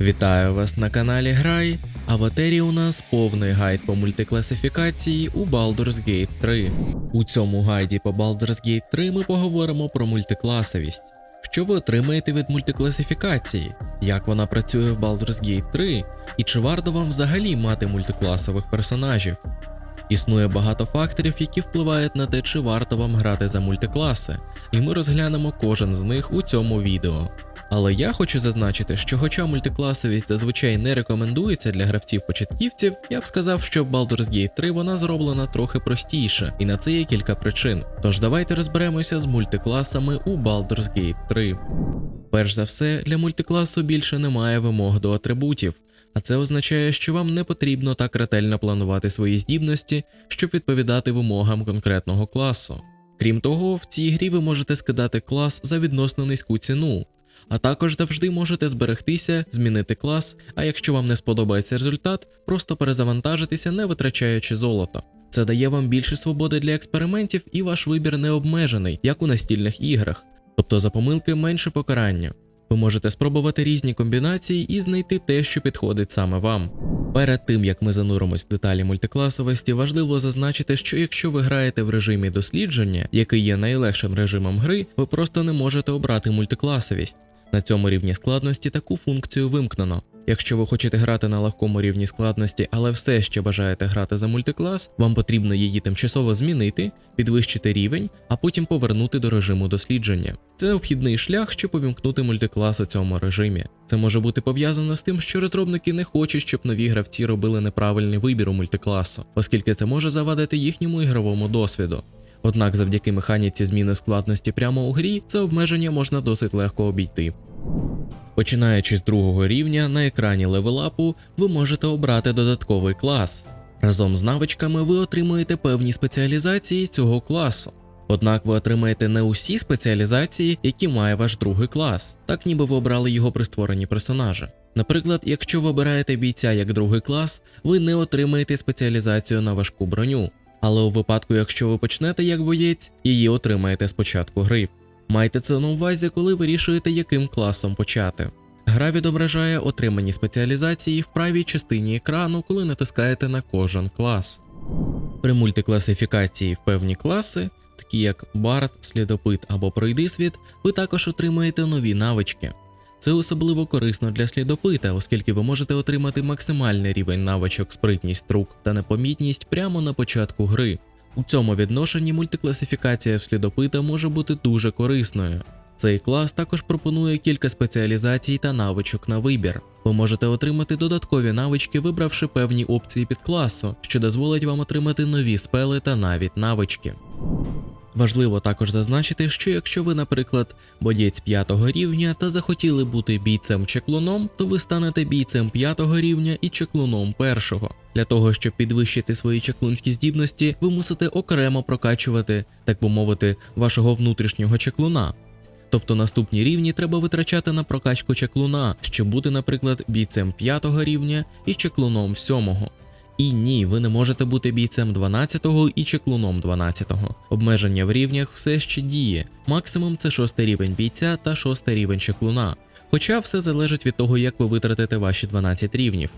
Вітаю вас на каналі Грай, а в етері у нас повний гайд по мультикласифікації у Baldur's Gate 3. У цьому гайді по Baldur's Gate 3 ми поговоримо про мультикласовість. Що ви отримаєте від мультикласифікації, як вона працює в Baldur's Gate 3, і чи варто вам взагалі мати мультикласових персонажів. Існує багато факторів, які впливають на те, чи варто вам грати за мультикласи, і ми розглянемо кожен з них у цьому відео. Але я хочу зазначити, що хоча мультикласовість зазвичай не рекомендується для гравців-початківців, я б сказав, що в Baldur's Gate 3 вона зроблена трохи простіше, і на це є кілька причин. Тож давайте розберемося з мультикласами у Baldur's Gate 3. Перш за все, для мультикласу більше немає вимог до атрибутів, а це означає, що вам не потрібно так ретельно планувати свої здібності, щоб відповідати вимогам конкретного класу. Крім того, в цій грі ви можете скидати клас за відносно низьку ціну, а також завжди можете зберегтися, змінити клас, а якщо вам не сподобається результат, просто перезавантажитися, не витрачаючи золото. Це дає вам більше свободи для експериментів і ваш вибір не обмежений, як у настільних іграх, тобто за помилки менше покарання. Ви можете спробувати різні комбінації і знайти те, що підходить саме вам. Перед тим як ми зануримось в деталі мультикласовості, важливо зазначити, що якщо ви граєте в режимі дослідження, який є найлегшим режимом гри, ви просто не можете обрати мультикласовість. На цьому рівні складності таку функцію вимкнено. Якщо ви хочете грати на легкому рівні складності, але все ще бажаєте грати за мультиклас, вам потрібно її тимчасово змінити, підвищити рівень, а потім повернути до режиму дослідження. Це необхідний шлях, щоб увімкнути мультиклас у цьому режимі. Це може бути пов'язано з тим, що розробники не хочуть, щоб нові гравці робили неправильний вибір у мультикласу, оскільки це може завадити їхньому ігровому досвіду. Однак завдяки механіці зміни складності прямо у грі, це обмеження можна досить легко обійти. Починаючи з другого рівня на екрані левелапу, ви можете обрати додатковий клас. Разом з навичками ви отримуєте певні спеціалізації цього класу. Однак ви отримаєте не усі спеціалізації, які має ваш другий клас, так ніби ви обрали його при створенні персонажа. Наприклад, якщо ви обираєте бійця як другий клас, ви не отримаєте спеціалізацію на важку броню. Але у випадку, якщо ви почнете як боєць, її отримаєте спочатку гри. Майте це на увазі, коли вирішуєте, яким класом почати. Гра відображає отримані спеціалізації в правій частині екрану, коли натискаєте на кожен клас. При мультикласифікації в певні класи, такі як Бард, Слідопит або Пройдисвіт, ви також отримаєте нові навички. Це особливо корисно для слідопита, оскільки ви можете отримати максимальний рівень навичок спритність рук та непомітність прямо на початку гри. У цьому відношенні мультикласифікація в слідопита може бути дуже корисною. Цей клас також пропонує кілька спеціалізацій та навичок на вибір. Ви можете отримати додаткові навички, вибравши певні опції під класу, що дозволить вам отримати нові спели та навіть навички. Важливо також зазначити, що якщо ви, наприклад, боєць 5 рівня та захотіли бути бійцем чеклуном, то ви станете бійцем 5 рівня і чеклуном першого. Для того, щоб підвищити свої чеклунські здібності, ви мусите окремо прокачувати, так би мовити, вашого внутрішнього чеклуна. Тобто наступні рівні треба витрачати на прокачку чеклуна, щоб бути, наприклад, бійцем 5 рівня і чеклуном 7. І ні, ви не можете бути бійцем 12-го і чеклуном 12-го. Обмеження в рівнях все ще діє. Максимум це 6 рівень бійця та 6 рівень чеклуна. Хоча все залежить від того, як ви витратите ваші 12 рівнів.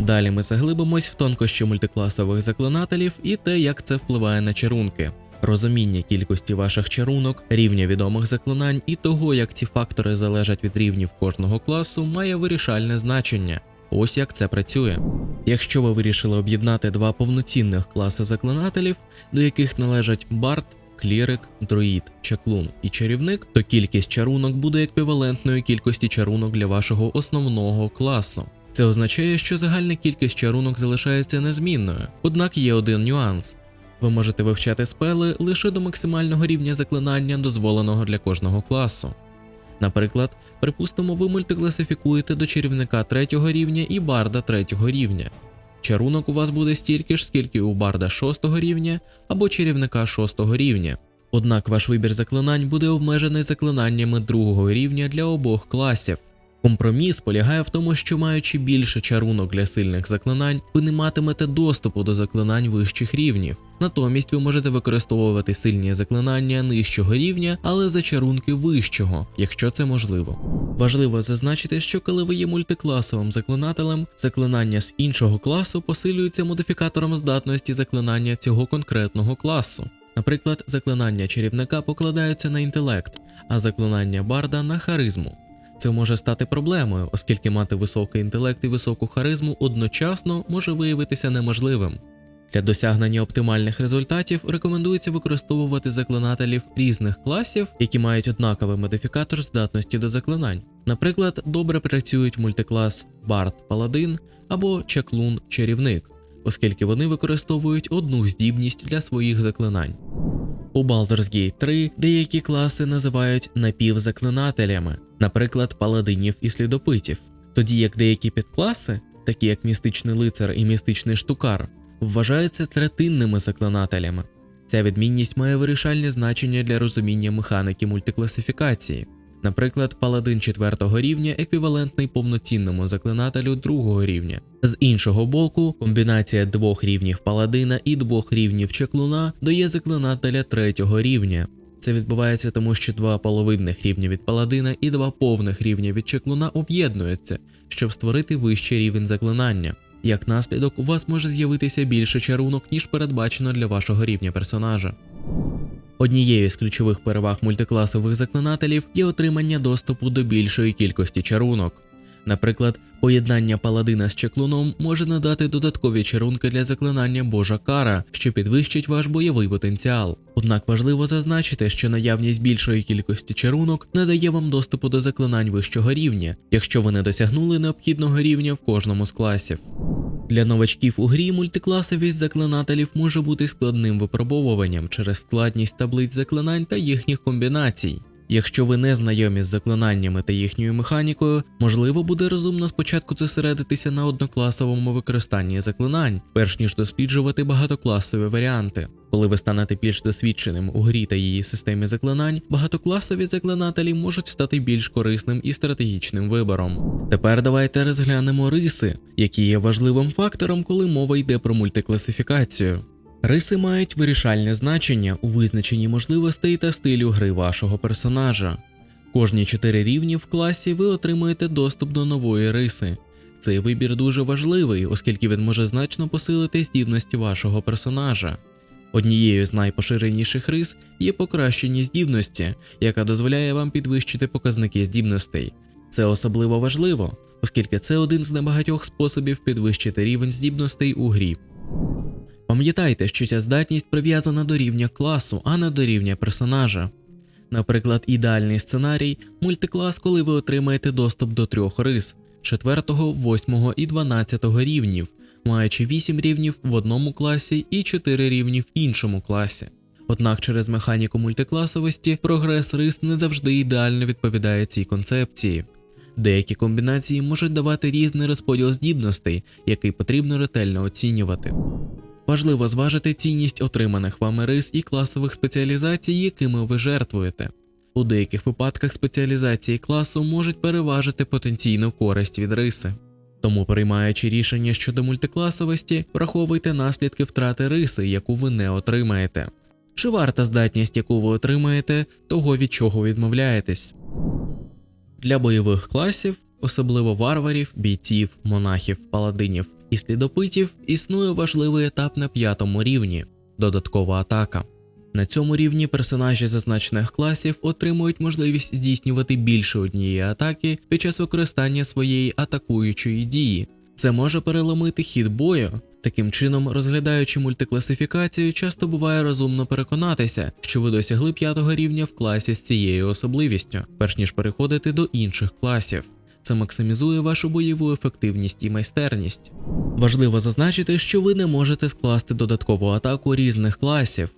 Далі ми заглибимось в тонкощі мультикласових заклинателів і те, як це впливає на чарунки. Розуміння кількості ваших чарунок, рівня відомих заклинань і того, як ці фактори залежать від рівнів кожного класу, має вирішальне значення. Ось як це працює. Якщо ви вирішили об'єднати два повноцінних класи заклинателів, до яких належать бард, клірик, друїд, чаклун і чарівник, то кількість чарунок буде еквівалентною кількості чарунок для вашого основного класу. Це означає, що загальна кількість чарунок залишається незмінною. Однак є один нюанс. Ви можете вивчати спели лише до максимального рівня заклинання, дозволеного для кожного класу. Наприклад, припустимо, ви мультикласифікуєте до чарівника третього рівня і барда третього рівня. Чарунок у вас буде стільки ж, скільки у барда шостого рівня або чарівника шостого рівня. Однак ваш вибір заклинань буде обмежений заклинаннями другого рівня для обох класів. Компроміс полягає в тому, що маючи більше чарунок для сильних заклинань, ви не матимете доступу до заклинань вищих рівнів. Натомість ви можете використовувати сильні заклинання нижчого рівня, але за чарунки вищого, якщо це можливо. Важливо зазначити, що коли ви є мультикласовим заклинателем, заклинання з іншого класу посилюються модифікатором здатності заклинання цього конкретного класу. Наприклад, заклинання чарівника покладаються на інтелект, а заклинання барда на харизму. Це може стати проблемою, оскільки мати високий інтелект і високу харизму одночасно може виявитися неможливим. Для досягнення оптимальних результатів рекомендується використовувати заклинателів різних класів, які мають однаковий модифікатор здатності до заклинань. Наприклад, добре працюють мультиклас Бард Паладин або Чаклун Чарівник, оскільки вони використовують одну здібність для своїх заклинань. У Baldur's Gate 3 деякі класи називають напівзаклинателями, наприклад, паладинів і слідопитів, тоді як деякі підкласи, такі як містичний лицар і містичний штукар, вважаються третинними заклинателями. Ця відмінність має вирішальне значення для розуміння механіки мультикласифікації. Наприклад, паладин 4 рівня еквівалентний повноцінному заклинателю другого рівня. З іншого боку, комбінація двох рівнів паладина і двох рівнів чеклуна дає заклинателя третього рівня. Це відбувається тому, що два половинних рівня від паладина і два повних рівня від чеклуна об'єднуються, щоб створити вищий рівень заклинання. Як наслідок, у вас може з'явитися більше чарунок, ніж передбачено для вашого рівня персонажа. Однією з ключових переваг мультикласових заклинателів є отримання доступу до більшої кількості чарунок. Наприклад, поєднання паладина з чеклуном може надати додаткові чарунки для заклинання Божа кара, що підвищить ваш бойовий потенціал. Однак важливо зазначити, що наявність більшої кількості чарунок надає вам доступу до заклинань вищого рівня, якщо ви не досягнули необхідного рівня в кожному з класів. Для новачків у грі мультикласовість заклинателів може бути складним випробовуванням через складність таблиць заклинань та їхніх комбінацій. Якщо ви не знайомі з заклинаннями та їхньою механікою, можливо буде розумно спочатку зосередитися на однокласовому використанні заклинань, перш ніж досліджувати багатокласові варіанти. Коли ви станете більш досвідченим у грі та її системі заклинань, багатокласові заклинателі можуть стати більш корисним і стратегічним вибором. Тепер давайте розглянемо риси, які є важливим фактором, коли мова йде про мультикласифікацію. Риси мають вирішальне значення у визначенні можливостей та стилю гри вашого персонажа. Кожні 4 рівні в класі ви отримуєте доступ до нової риси. Цей вибір дуже важливий, оскільки він може значно посилити здібності вашого персонажа. Однією з найпоширеніших рис є покращення здібності, яка дозволяє вам підвищити показники здібностей. Це особливо важливо, оскільки це один з небагатьох способів підвищити рівень здібностей у грі. Пам'ятайте, що ця здатність прив'язана до рівня класу, а не до рівня персонажа. Наприклад, ідеальний сценарій мультиклас, коли ви отримаєте доступ до трьох рис 4, 8 і 12 рівнів, маючи 8 рівнів в одному класі і 4 рівні в іншому класі. Однак через механіку мультикласовості прогрес рис не завжди ідеально відповідає цій концепції. Деякі комбінації можуть давати різний розподіл здібностей, який потрібно ретельно оцінювати. Важливо зважити цінність отриманих вами рис і класових спеціалізацій, якими ви жертвуєте. У деяких випадках спеціалізації класу можуть переважити потенційну користь від риси. Тому, приймаючи рішення щодо мультикласовості, враховуйте наслідки втрати риси, яку ви не отримаєте. Чи варта здатність, яку ви отримаєте, того від чого відмовляєтесь? Для бойових класів, особливо варварів, бійців, монахів, паладинів і слідопитів, існує важливий етап на п'ятому рівні додаткова атака. На цьому рівні персонажі зазначених класів отримують можливість здійснювати більше однієї атаки під час використання своєї атакуючої дії. Це може переломити хід бою. Таким чином, розглядаючи мультикласифікацію, часто буває розумно переконатися, що ви досягли п'ятого рівня в класі з цією особливістю, перш ніж переходити до інших класів. Це максимізує вашу бойову ефективність і майстерність. Важливо зазначити, що ви не можете скласти додаткову атаку різних класів.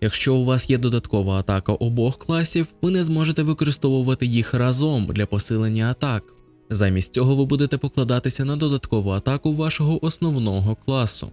Якщо у вас є додаткова атака обох класів, ви не зможете використовувати їх разом для посилення атак. Замість цього ви будете покладатися на додаткову атаку вашого основного класу.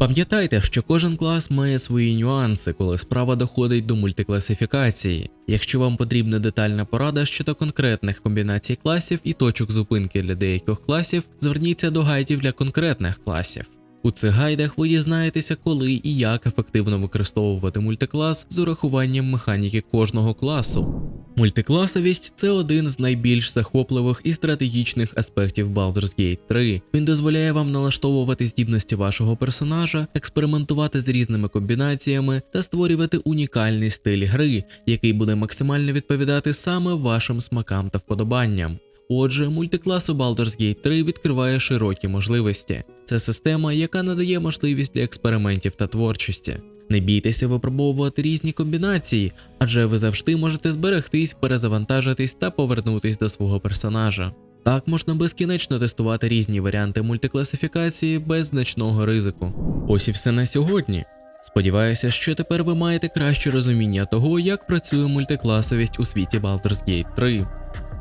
Пам'ятайте, що кожен клас має свої нюанси, коли справа доходить до мультикласифікації. Якщо вам потрібна детальна порада щодо конкретних комбінацій класів і точок зупинки для деяких класів, зверніться до гайдів для конкретних класів. У цих гайдах ви дізнаєтеся, коли і як ефективно використовувати мультиклас з урахуванням механіки кожного класу. Мультикласовість це один з найбільш захопливих і стратегічних аспектів Baldur's Gate 3. Він дозволяє вам налаштовувати здібності вашого персонажа, експериментувати з різними комбінаціями та створювати унікальний стиль гри, який буде максимально відповідати саме вашим смакам та вподобанням. Отже, мультиклас у Baldur's Gate 3 відкриває широкі можливості. Це система, яка надає можливість для експериментів та творчості. Не бійтеся випробовувати різні комбінації, адже ви завжди можете зберегтись, перезавантажитись та повернутись до свого персонажа. Так можна безкінечно тестувати різні варіанти мультикласифікації без значного ризику. Ось і все на сьогодні. Сподіваюся, що тепер ви маєте краще розуміння того, як працює мультикласовість у світі Baldur's Gate 3.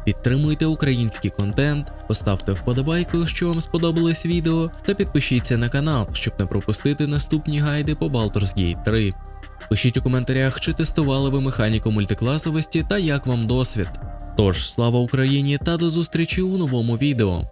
Підтримуйте український контент, поставте вподобайку, якщо вам сподобалось відео, та підпишіться на канал, щоб не пропустити наступні гайди по Baldur's Gate 3. Пишіть у коментарях, чи тестували ви механіку мультикласовості та як вам досвід. Тож, слава Україні та до зустрічі у новому відео.